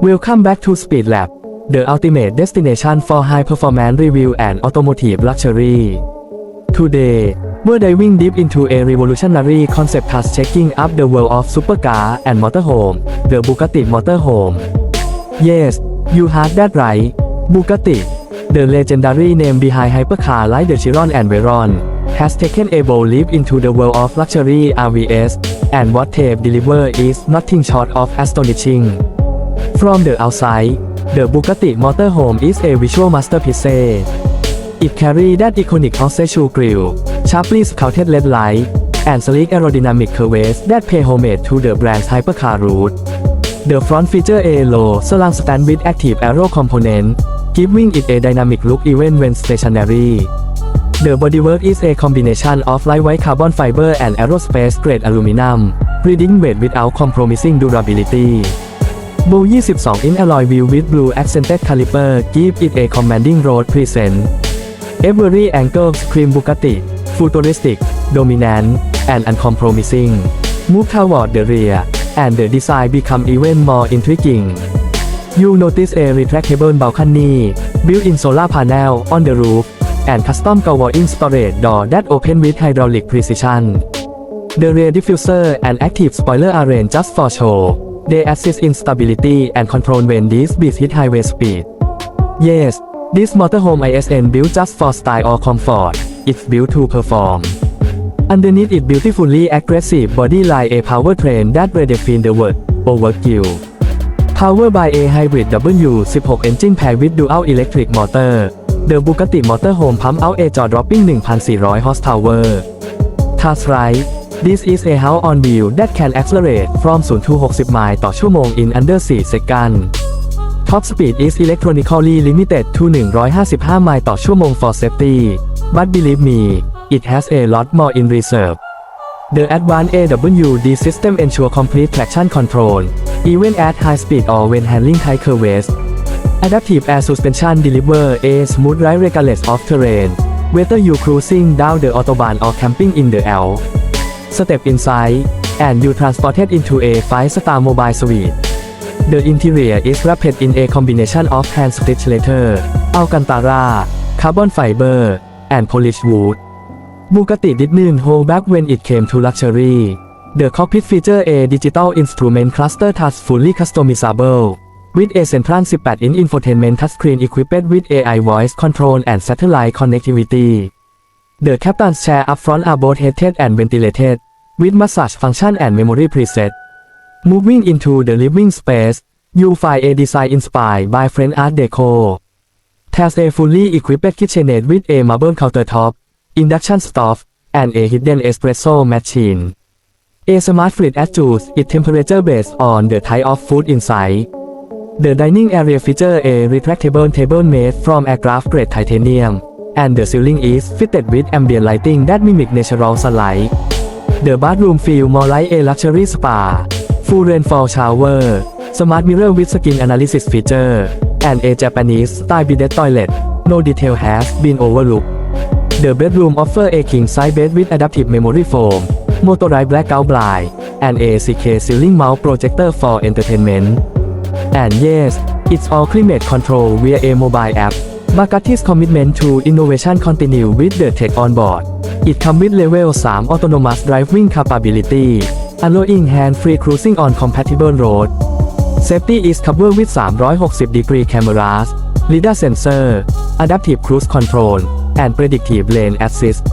Welcome back to Speed Lab, the ultimate destination for high performance review and automotive luxury. Today, we're diving deep into a revolutionary concept that's shaking up the world of supercar and motorhome, the Bugatti Motorhome. Yes, you heard that right. Bugatti, the legendary name behind hypercar like the Chiron and Veyron, has taken a bold leap into the world of luxury RVS, and what they've deliver is nothing short of astonishing. From the outside, the Bugatti Motorhome is a visual masterpiece. It carries that iconic horseshoe grille, sharply sculpted LED light, and sleek aerodynamic curves that pay homage to the brand's hypercar root. The front feature a low slant stand with active aero component, giving it a dynamic look even when stationary. The bodywork is a combination of lightweight carbon fiber and aerospace grade aluminum, reading weight without compromising durability. Blue 22-inch alloy wheel with blue accented caliper give it a commanding road presence. Every angle scream Bugatti, futuristic, dominant, and uncompromising. Move toward the rear, and the design become even more intriguing. You notice a retractable balcony, built-in solar panel on the roof, and custom in storage door that open with hydraulic precision. The rear diffuser and active spoiler are arranged just for show. They assist in stability and control when these beats hit highway speed. Yes, this motorhome ISN built just for style or comfort. It's built to perform. Underneath it beautifully aggressive body like a powertrain that redefine the word overkill. Powered by a hybrid W16 engine paired with dual electric motor, the Bugatti Motorhome pump out a jaw-dropping 1,400 horsepower. That's right, this is a house on wheel that can accelerate from 0 to 60 miles ต่อชั่วโมง in under 4 seconds. Top speed is electronically limited to 155 miles ต่อชั่วโมง for safety, but believe me, it has a lot more in reserve. The advanced AWD system ensure complete traction control, even at high speed or when handling tight curves. Adaptive air suspension deliver a smooth ride regardless of terrain, whether you cruising down the autobahn or camping in the Alps. Step inside, and you transported into a 5-star mobile suite. The interior is wrapped in a combination of hand-stitched leather, alcantara, carbon fiber, and polished wood. Bugatti didn't hold back when it came to luxury. The cockpit features a digital instrument cluster that's fully customizable, with a central 18-inch infotainment touchscreen equipped with AI voice control and satellite connectivity. The captain's chair up front are both heated and ventilated, with massage function and memory preset. Moving into the living space, you find a design inspired by French Art Deco. There's a fully equipped kitchenette with a marble countertop, induction stove, and a hidden espresso machine. A smart fridge adjusts its temperature based on the type of food inside. The dining area features a retractable table made from aircraft grade titanium, and the ceiling is fitted with ambient lighting that mimic natural sunlight. The bathroom feel more like a luxury spa. Full rainfall shower, smart mirror with skin analysis feature, and a Japanese style bidet toilet. No detail has been overlooked. The bedroom offers a king size bed with adaptive memory foam, motorized blackout blind, and a CK ceiling mount projector for entertainment. And yes, it's all climate control via a mobile app. Bugatti's commitment to innovation continue with the tech on board. It comes with level 3 autonomous driving capability, allowing hand-free cruising on compatible road. Safety is covered with 360 degree cameras, LiDAR sensor, adaptive cruise control, and predictive lane assist.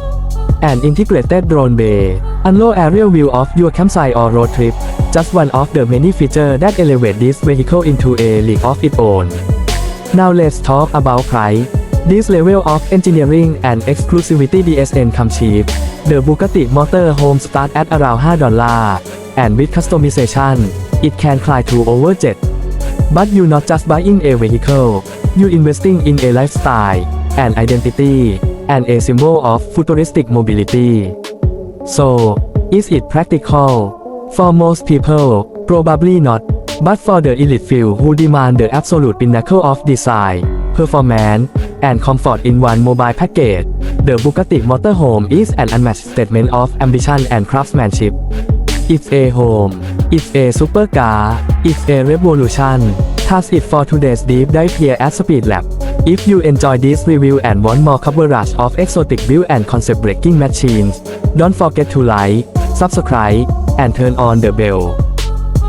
and integrated drone bay, unlock aerial view of your campsite or road trip, just one of the many features that elevate this vehicle into a league of its own. Now let's talk about price. This level of engineering and exclusivity DSN come cheap. The Bugatti Motor Home start at around $5, and with customization, it can climb to over 7. But you're not just buying a vehicle, you're investing in a lifestyle, an identity, and a symbol of futuristic mobility. So, is it practical? For most people, probably not. But for the elite few who demand the absolute pinnacle of design, performance, and comfort in one mobile package, the Bugatti Motorhome is an unmatched statement of ambition and craftsmanship. It's a home. It's a supercar. It's a revolution. That's it for today's deep dive here at Speed Lab. If you enjoy this review and want more coverage of exotic build and concept breaking machines, don't forget to like, subscribe, and turn on the bell.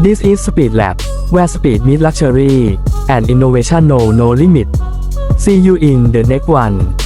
This is Speed Lab, where speed meets luxury, and innovation know no limit. See you in the next one.